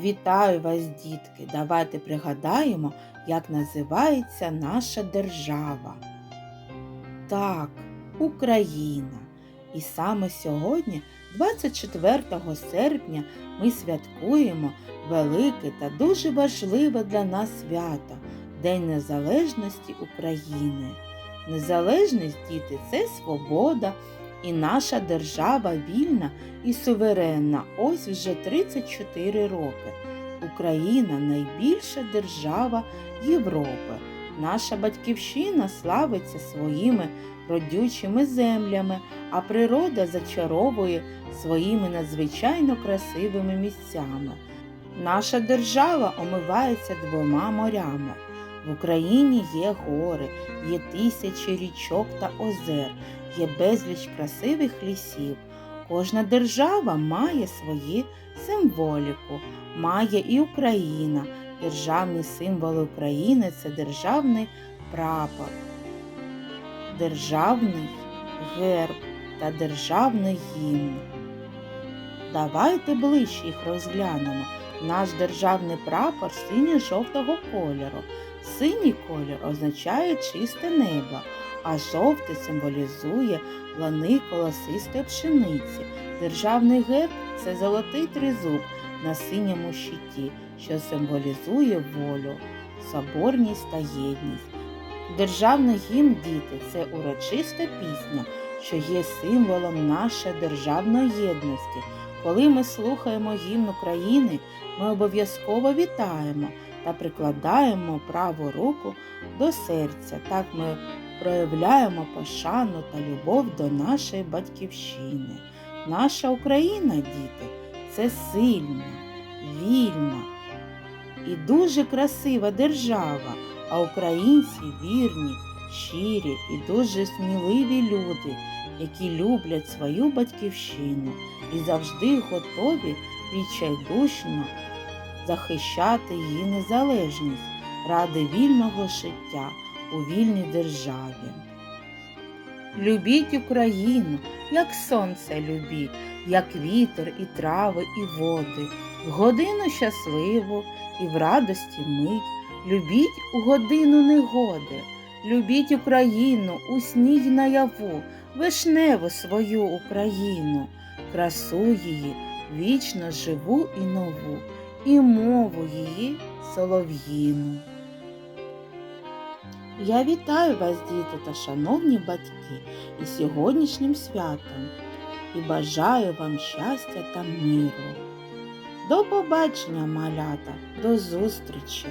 Вітаю вас, дітки! Давайте пригадаємо, як називається наша держава. Так, Україна. І саме сьогодні, 24 серпня, ми святкуємо велике та дуже важливе для нас свято День Незалежності України. Незалежність, діти, це свобода, і наша держава вільна і суверенна ось вже 34 роки. Україна найбільша держава Європи. Наша батьківщина славиться своїми родючими землями, а природа зачаровує своїми надзвичайно красивими місцями. Наша держава омивається двома морями. В Україні є гори, є тисячі річок та озер, є безліч красивих лісів. Кожна держава має свою символіку, має і Україна. Державні символи України це державний прапор, державний герб та державний гімн. Давайте ближче їх розглянемо. Наш державний прапор синьо-жовтого кольору. Синій колір означає чисте небо, а жовтий символізує лани колосистої пшениці. Державний герб це золотий тризуб на синьому щиті, що символізує волю, соборність та єдність. Державний гімн діти це урочиста пісня, що є символом нашої державної єдності. Коли ми слухаємо гімн України, ми обов'язково вітаємо та прикладаємо праву руку до серця. Так ми проявляємо пошану та любов до нашої батьківщини. Наша Україна, діти, це сильна, вільна і дуже красива держава, а українці вірні, щирі і дуже сміливі люди, які люблять свою батьківщину і завжди готові відчайдушно захищати її незалежність ради вільного життя у вільній державі. Любіть Україну, як сонце любіть, як вітер і трави, і води, в годину щасливу і в радості мить. Любіть у годину негоди, любіть Україну у сні й наяву, вишневу свою Україну, красу її, вічно живу і нову, і мову її солов'їну. Я вітаю вас, діти та шановні батьки, із сьогоднішнім святом і бажаю вам щастя та миру. До побачення, малята, до зустрічі!